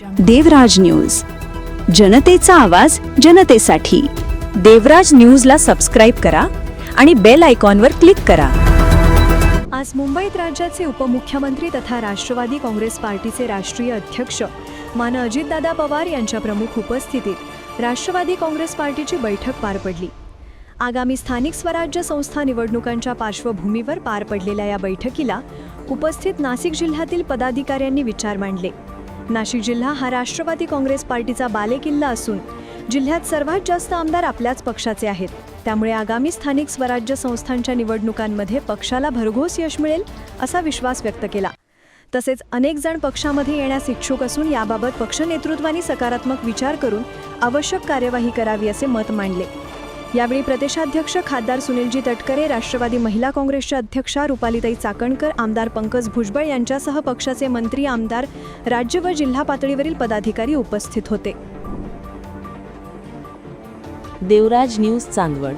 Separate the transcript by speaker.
Speaker 1: देवराज news. जनतेचा आवाज जनतेसाठी. देवराज न्यूजला सबस्क्राईब करा आणि बेल आयकॉनवर क्लिक करा.
Speaker 2: आज मुंबईत राज्याचे उपमुख्यमंत्री तथा राष्ट्रवादी काँग्रेस पार्टीचे राष्ट्रीय अध्यक्ष मान अजितदादा पवार यांच्या प्रमुख उपस्थितीत राष्ट्रवादी काँग्रेस पार्टीची बैठक पार पडली. आगामी स्थानिक स्वराज्य संस्था निवडणुकांच्या पार्श्वभूमीवर पार पडलेल्या या बैठकीला उपस्थित नाशिक जिल्ह्यातील पदाधिकाऱ्यांनी विचार मांडले. नाशिक जिल्हा हा राष्ट्रवादी काँग्रेस पार्टीचा बालेकिल्ला असून जिल्ह्यात सर्वात जास्त आमदार आपल्याच पक्षाचे आहेत. त्यामुळे आगामी स्थानिक स्वराज्य संस्थांच्या निवडणुकांमध्ये पक्षाला भरघोस यश मिळेल असा विश्वास व्यक्त केला. तसेच अनेक जण पक्षामध्ये येण्यास इच्छुक असून याबाबत पक्ष नेतृत्वाने सकारात्मक विचार करून आवश्यक कार्यवाही करावी असे मत मांडले. यावेळी प्रदेशाध्यक्ष खासदार सुनीलजी तटकरे राष्ट्रवादी महिला काँग्रेसच्या अध्यक्षा रुपालीताई चाकणकर आमदार पंकज भुजबळ यांच्यासह पक्षाचे मंत्री आमदार राज्य व जिल्हा पातळीवरील पदाधिकारी उपस्थित होते.
Speaker 3: देवराज न्यूज चांदवड.